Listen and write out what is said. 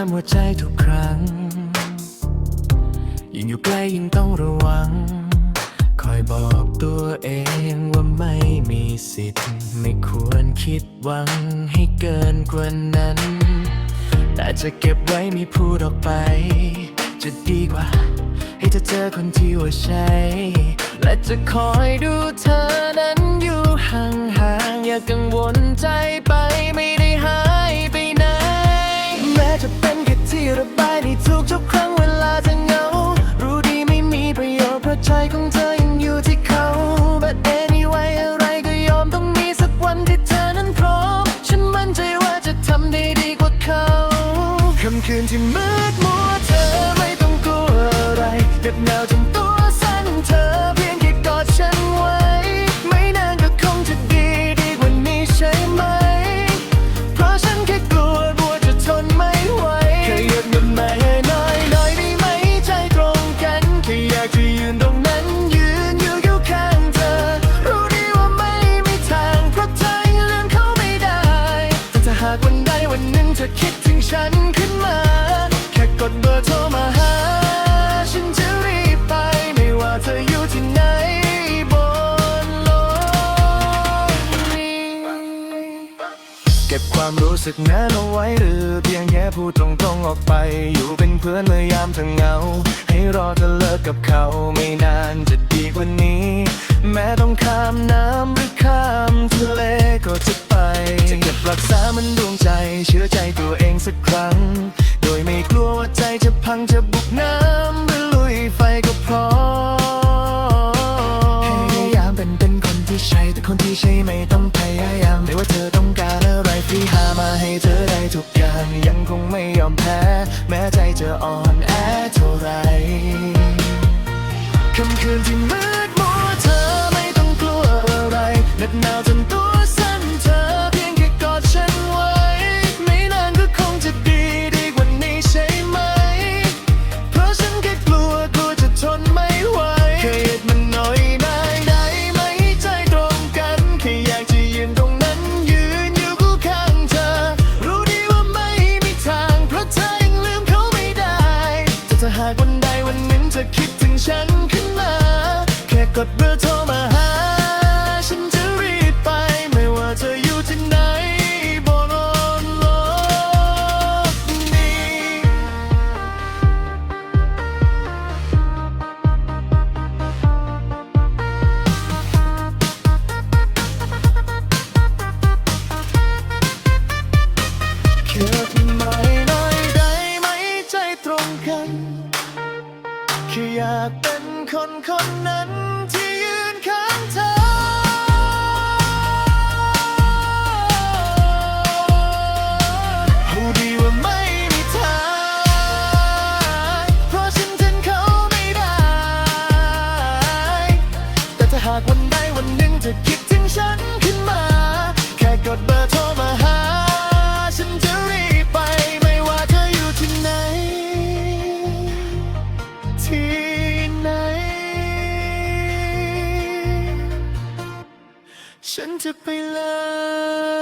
ามหัวใจทุกครั้ง ยิ่งอยู่ใกล้ยิ่งต้องระวัง คอยบอกตัวเองว่าไม่มีสิทธิ์ ไม่ควรคิดหวังให้เกินกว่านั้น แต่จะเก็บไว้ไม่พูดออกไป จะดีกว่า ให้เธอเจอคนที่ว่าใช่ และจะคอยดูเธอนั้นอยู่ห่างๆอย่ากังวลใจ คืนที่มืดมัวเธอไม่ต้องกลัวอะไรเหน็บหนาวจน วันหนึ่งเธอคิดถึงฉันขึ้นมา แค่กดเบอร์โทรมาหา ฉันจะรีบไปไม่ว่าเธออยู่ที่ไหนบนโลกนี้ เก็บความรู้สึกนั้นเอาไว้หรือเพียงแค่พูดตรงๆออกไป อยู่เป็นเพื่อนเมื่อยามเธอเหงา ให้รอเธอเลิกกับเขาไม่นานจะดีกว่านี้ แม้ต้องข้ามน้ำ รักษามันดวงใจ เชื่อใจตัวเองสักครั้ง โดยไม่กลัวว่าใจจะพังจะบุกน้ำหรือลุยไฟก็พร้อพยายามเป็นเป็นคนที่ใช่แต่คนที่ใช่ไม่ต้องพยายามไม่ว่าเธอต้องการอะไรฟรีหามาให้เธอได้ทุกอย่างยังคงไม่ยอมแพ้ แม้ใจจะอ่อนแอเท่าไรค่ำคืนที่มืดมัวเธอไม่ต้องกลัวอะไรหน็บหนาวจนตัว ดเบอร์โทรมาหา ฉันจะรีบไปไม่ว่าเธออยู่ที่ไหนบนโลกนี้เคิดไม่หน่อยได้ไหมใจตรงกันแค่อยากเป็น คนคนนั้นที่ยืนข้างเธอ ผู้ดีว่าไม่มีทางเพราะฉันทนเขาไม่ได้ แต่ถ้าหากวันใดวันหนึ่งเธอคิดถึงฉันขึ้นมา แค่กดเบอร์โทร ฉันจะไปแล้ว